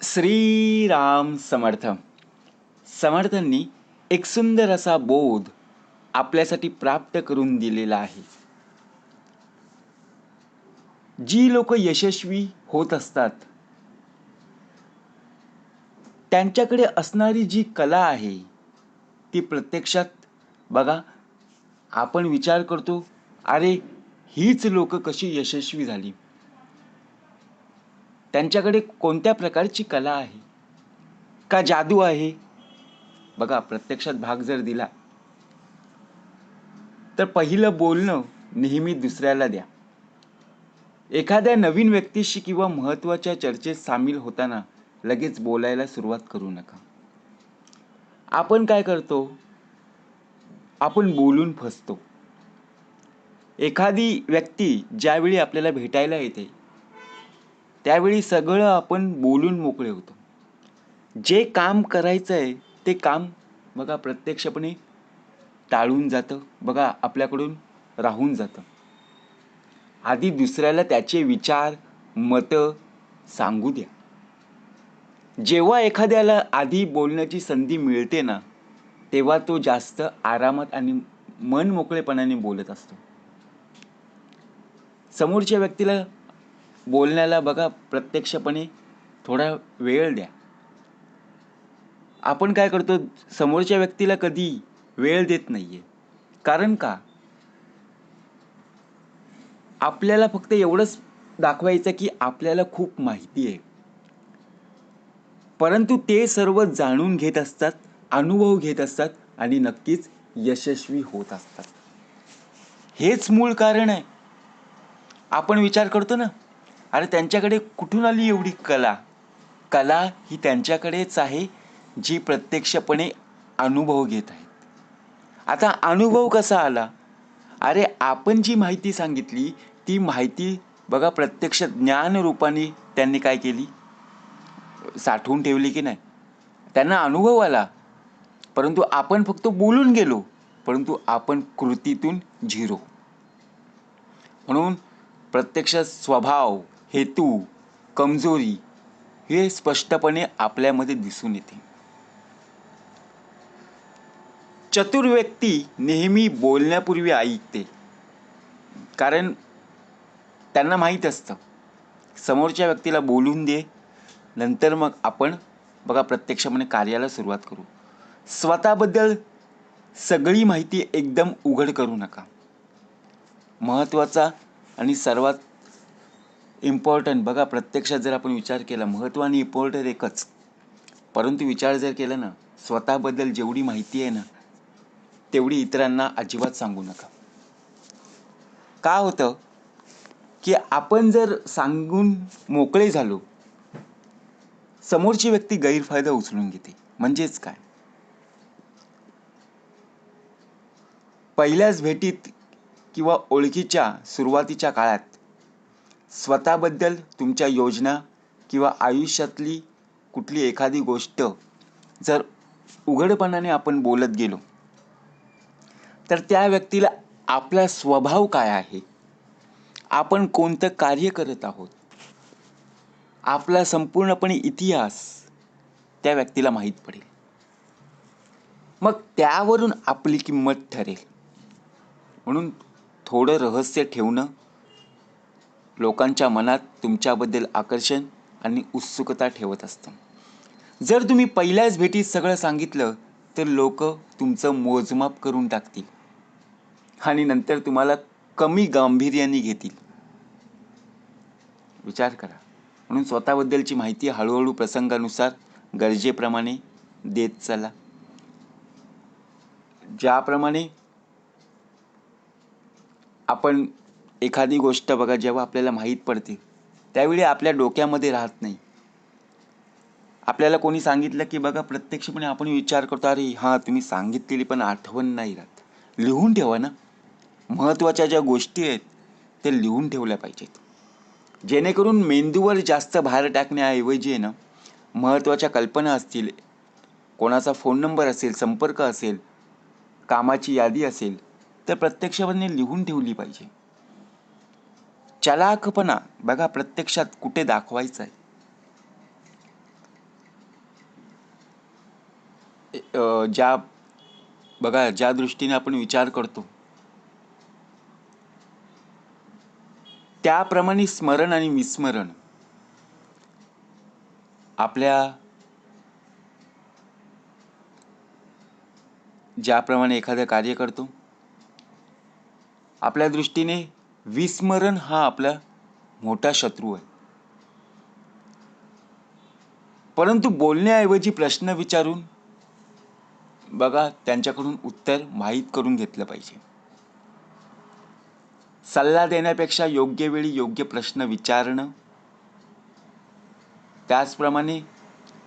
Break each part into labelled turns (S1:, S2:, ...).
S1: श्रीराम समर्थ. समर्थांनी एक सुंदर असा बोध आपल्यासाठी प्राप्त करून दिलेला आहे. जी लोक यशस्वी होत असतात त्यांच्याकडे असणारी जी कला आहे ती प्रत्यक्षात बघा आपण विचार करतो अरे हीच लोक कशी यशस्वी झाली. त्यांच्याकडे कोणत्या प्रकारची कला आहे? का जादू आहे? बघा प्रत्यक्षात भाग जर दिला तर पहिलं बोलणं नेहमी दुसऱ्याला द्या. एखाद्या नवीन व्यक्तीशी किंवा महत्त्वाच्या चर्चेत सामील होताना लगेच बोलायला सुरुवात करू नका. आपण काय करतो? आपण बोलून फसतो. एखादी व्यक्ती ज्यावेळी आपल्याला भेटायला येते त्यावेळी सगळं आपण बोलून मोकळे होतो. जे काम करायचं आहे ते काम बघा प्रत्यक्षपणे टाळून जातं बघा आपल्याकडून राहून जातं. आधी दुसऱ्याला त्याचे विचार मतं सांगू द्या. जेव्हा एखाद्याला आधी बोलण्याची संधी मिळते ना तेव्हा तो जास्त आरामात आणि मन मोकळेपणाने बोलत असतो. समोरच्या व्यक्तीला बोलण्याला बघा प्रत्यक्षपणे थोडा वेळ द्या. आपण काय करतो समोरच्या व्यक्तीला कधी वेळ देत नाहीये. कारण का? आपल्याला फक्त एवढंच दाखवायचं की आपल्याला खूप माहिती आहे. परंतु ते सर्व जाणून घेत असतात अनुभव घेत असतात आणि नक्कीच यशस्वी होत असतात. हेच मूळ कारण आहे. आपण विचार करतो ना? अरे त्यांच्याकडे कुठून आली एवढी कला? कला ही त्यांच्याकडेच आहे जी प्रत्यक्षपणे अनुभव घेत आहेत. आता अनुभव कसा आला? अरे आपण जी माहिती सांगितली ती माहिती बघा प्रत्यक्ष ज्ञान रूपाने त्यांनी काय केली? साठवून ठेवली की नाही? त्यांना अनुभव आला. परंतु आपण फक्त बोलून गेलो परंतु आपण कृतीतून झिरो. म्हणून प्रत्यक्ष स्वभाव हेतू कमजोरी हे स्पष्टपणे आपल्यामध्ये दिसून येते. चतुर व्यक्ती नेहमी बोलण्यापूर्वी ऐकते. कारण त्यांना माहीत असतं. समोरच्या व्यक्तीला बोलून दे नंतर मग आपण बघा प्रत्यक्षपणे कार्याला सुरुवात करू. स्वतःबद्दल सगळी माहिती एकदम उघड करू नका. महत्त्वाचा आणि सर्वात इम्पॉर्टंट बघा प्रत्यक्षात जर आपण विचार केला महत्त्व आणि इम्पॉर्टंट एकच. परंतु विचार जर केला ना स्वतःबद्दल जेवढी माहिती आहे ना तेवढी इतरांना अजिबात सांगू नका. का होतं? की आपण जर सांगून मोकळे झालो समोरची व्यक्ती गैरफायदा उचलून घेते. म्हणजेच काय? पहिल्याच भेटीत किंवा ओळखीच्या सुरुवातीच्या काळात स्वतःबद्दल तुमच्या योजना किंवा आयुष्यातली कुठली एखादी गोष्ट जर उघडपणाने आपण बोलत गेलो तर त्या व्यक्तीला आपला स्वभाव काय आहे? आपण कोणतं कार्य करत आहोत? आपला संपूर्णपणे इतिहास त्या व्यक्तीला माहीत पडेल. मग त्यावरून आपली किंमत ठरेल. म्हणून थोडं रहस्य ठेवणं लोकांच्या मनात तुमच्याबद्दल आकर्षण आणि उत्सुकता ठेवत असतं. जर तुम्ही पहिल्याच भेटीत सगळं सांगितलं तर लोक तुमचं मोजमाप करून टाकतील. आणि नंतर तुम्हाला कमी गांभीर्याने घेतील. विचार करा. म्हणून स्वतःबद्दलची माहिती हळूहळू प्रसंगानुसार गरजेप्रमाणे देत चला. ज्याप्रमाणे आपण एखादी गोष्ट बघा जेव्हा आपल्याला माहीत पडते त्यावेळी आपल्या डोक्यामध्ये राहत नाही. आपल्याला कोणी सांगितलं की बघा प्रत्यक्षपणे आपण विचार करतो अरे हां तुम्ही सांगितलेली पण आठवण नाही राहत. लिहून ठेवा ना. महत्त्वाच्या ज्या गोष्टी आहेत ते लिहून ठेवल्या पाहिजेत. जेणेकरून मेंदूवर जास्त भार टाकण्याऐवजी आहे ना महत्त्वाच्या कल्पना असतील कोणाचा फोन नंबर असेल संपर्क असेल कामाची यादी असेल तर प्रत्यक्षपणे लिहून ठेवली पाहिजे. चलाखपणा बघा प्रत्यक्षात कुठे दाखवायचा आहे ज्या बघा ज्या दृष्टीने आपण विचार करतो त्याप्रमाणे स्मरण आणि विस्मरण आपल्या ज्याप्रमाणे एखादं कार्य करतो आपल्या दृष्टीने विस्मरण हा आपला मोठा शत्रू आहे. परंतु बोलण्याऐवजी प्रश्न विचारून बघा त्यांच्याकडून उत्तर माहीत करून घेतलं पाहिजे. सल्ला देण्यापेक्षा योग्य वेळी योग्य प्रश्न विचारणं त्याचप्रमाणे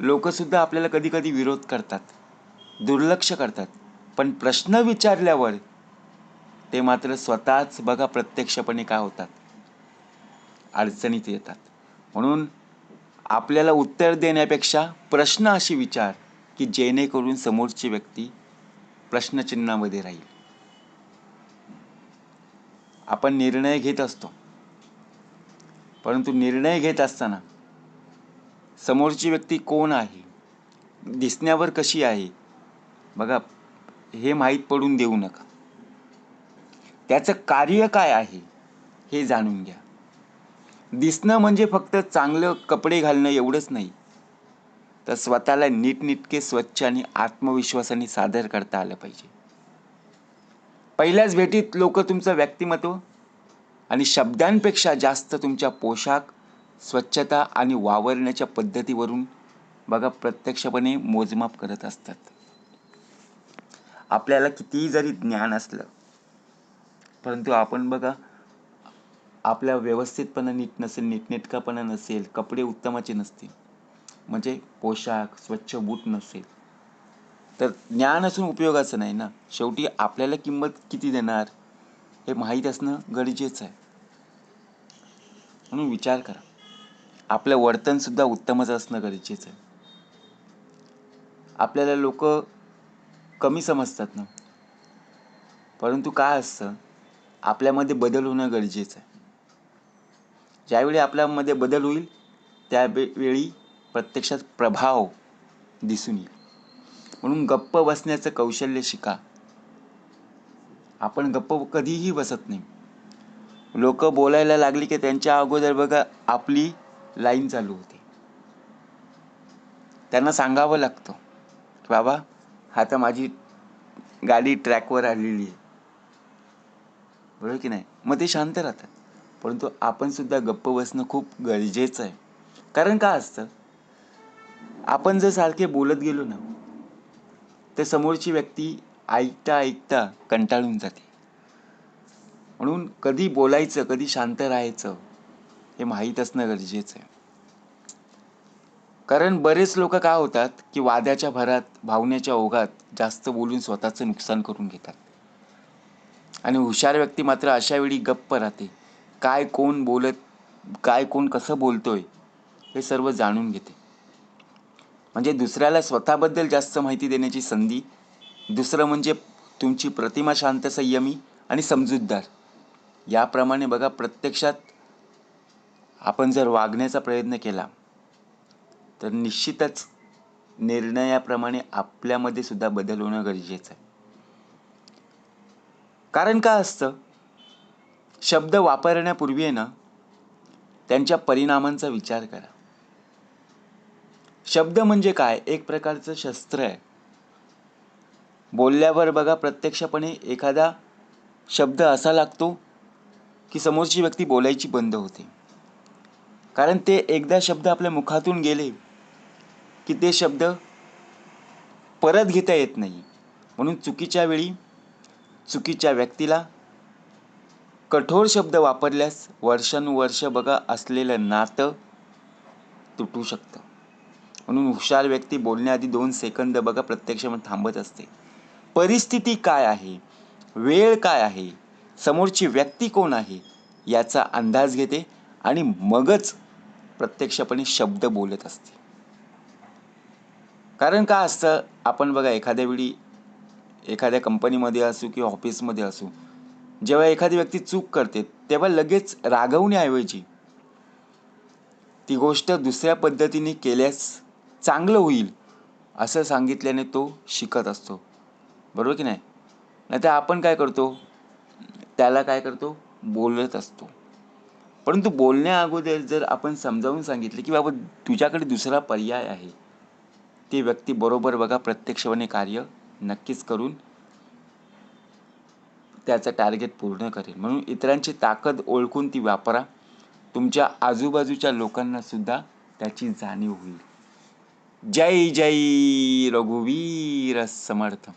S1: लोकसुद्धा आपल्याला कधी कधी विरोध करतात दुर्लक्ष करतात. पण प्रश्न विचारल्यावर ते मात्र स्वतःच बघा प्रत्यक्षपणे काय होतात. अडचणीत येतात. म्हणून आपल्याला उत्तर देण्यापेक्षा प्रश्न अशी विचार की जेणेकरून समोरची व्यक्ती प्रश्नचिन्हामध्ये राहील. आपण निर्णय घेत असतो. परंतु निर्णय घेत असताना समोरची व्यक्ती कोण आहे? दिसण्यावर कशी आहे? बघा हे माहीत पडून देऊ नका. त्याचं कार्य काय आहे हे जाणून घ्या. दिसणं म्हणजे फक्त चांगलं कपडे घालणं एवढंच नाही. तर स्वतःला नीटनीटके स्वच्छ आणि आत्मविश्वासाने सादर करता आलं पाहिजे. पहिल्याच भेटीत लोक तुमचं व्यक्तिमत्व आणि शब्दांपेक्षा जास्त तुमच्या पोशाख स्वच्छता आणि वावरण्याच्या पद्धतीवरून बघा प्रत्यक्षपणे मोजमाप करत असतात. आपल्याला कितीही जरी ज्ञान असलं परंतु आपण बघा आपल्या व्यवस्थितपणा नीट नसेल नीटनेटकापणा नसेल कपडे उत्तमाचे नसतील म्हणजे पोशाख स्वच्छ बूट नसेल तर ज्ञान असून उपयोगाचं नाही ना? शेवटी आपल्याला किंमत किती देणार हे माहीत असणं गरजेचं आहे. म्हणून विचार करा. आपलं वर्तनसुद्धा उत्तमच असणं गरजेचं आहे. आपल्याला लोक कमी समजतात ना? परंतु काय असतं आपल्यामध्ये बदल होणं गरजेचं आहे. ज्यावेळी आपल्यामध्ये बदल होईल त्यावेळी प्रत्यक्षात प्रभाव दिसून येईल. म्हणून गप्प बसण्याचं कौशल्य शिका. आपण गप्प कधीही बसत नाही. लोक बोलायला लागली की त्यांच्या अगोदर बघा आपली लाईन चालू होते. त्यांना सांगावं लागतं की बाबा आता माझी गाडी ट्रॅकवर आलेली आहे. बरोबर की नाही? मग ते शांत राहतात परंतु आपण सुद्धा गप्प बसणं खूप गरजेचं आहे. कारण का असतं? आपण जर सारखे बोलत गेलो ना तर समोरची व्यक्ती ऐकता ऐकता कंटाळून जाते. म्हणून कधी बोलायचं कधी शांत राहायचं हे माहीत असणं गरजेचं आहे. कारण बरेच लोक काय होतात की वाद्याच्या भरात भावनेच्या ओघात जास्त बोलून स्वतःचं नुकसान करून घेतात. आणि हुशार व्यक्ती मात्र अशा वेळी गप्प राहते. काय कोण बोलत काय कोण कसं बोलतोय हे सर्व जाणून घेते. म्हणजे दुसऱ्याला स्वतःबद्दल जास्त माहिती देण्याची संधी दुसरं म्हणजे तुमची प्रतिमा शांत संयमी आणि समजूतदार. याप्रमाणे बघा प्रत्यक्षात आपण जर वागण्याचा प्रयत्न केला तर निश्चितच निर्णयाप्रमाणे आपल्यामध्ये सुद्धा बदल होणं गरजेचं आहे. कारण का असतं? शब्द वापरण्यापूर्वी आहे ना त्यांच्या परिणामांचा विचार करा. शब्द म्हणजे काय? एक प्रकारचं शस्त्र आहे. बोलल्यावर बघा प्रत्यक्षपणे एखादा शब्द असा लागतो की समोरची व्यक्ती बोलायची बंद होते. कारण ते एकदा शब्द आपल्या मुखातून गेले की ते शब्द परत घेता येत नाही. म्हणून चुकीच्या वेळी चुकीच्या व्यक्तीला कठोर शब्द वापरल्यास वर्षानुवर्ष बघा असलेलं नातं तुटू शकतं. म्हणून हुशार व्यक्ती बोलण्याआधी दोन सेकंद बघा प्रत्यक्ष थांबत असते. परिस्थिती काय आहे? वेळ काय आहे? समोरची व्यक्ती कोण आहे? याचा अंदाज घेते आणि मगच प्रत्यक्षपणे शब्द बोलत असते. कारण का असतं? आपण बघा एखाद्या वेळी एखाद्या कंपनीमध्ये असू किंवा ऑफिसमध्ये असू जेव्हा एखादी व्यक्ती चूक करते तेव्हा लगेच रागवण्याऐवजी ती गोष्ट दुसऱ्या पद्धतीने केल्यास चांगलं होईल असं सांगितल्याने तो शिकत असतो. बरोबर की नाही? नाही तर आपण काय करतो? त्याला काय करतो? बोलत असतो. परंतु बोलण्या अगोदर जर आपण समजावून सांगितले की बाबा तुझ्याकडे दुसरा पर्याय आहे ती व्यक्ती बरोबर बघा प्रत्यक्षपणे कार्य नक्कीच करून त्याचं टार्गेट पूर्ण करेल. म्हणून इतरांची ताकद ओळखून ती वापरा. तुमच्या आजूबाजूच्या लोकांना सुद्धा त्याची जाणीव होईल. जय जय रघुवीर समर्थ.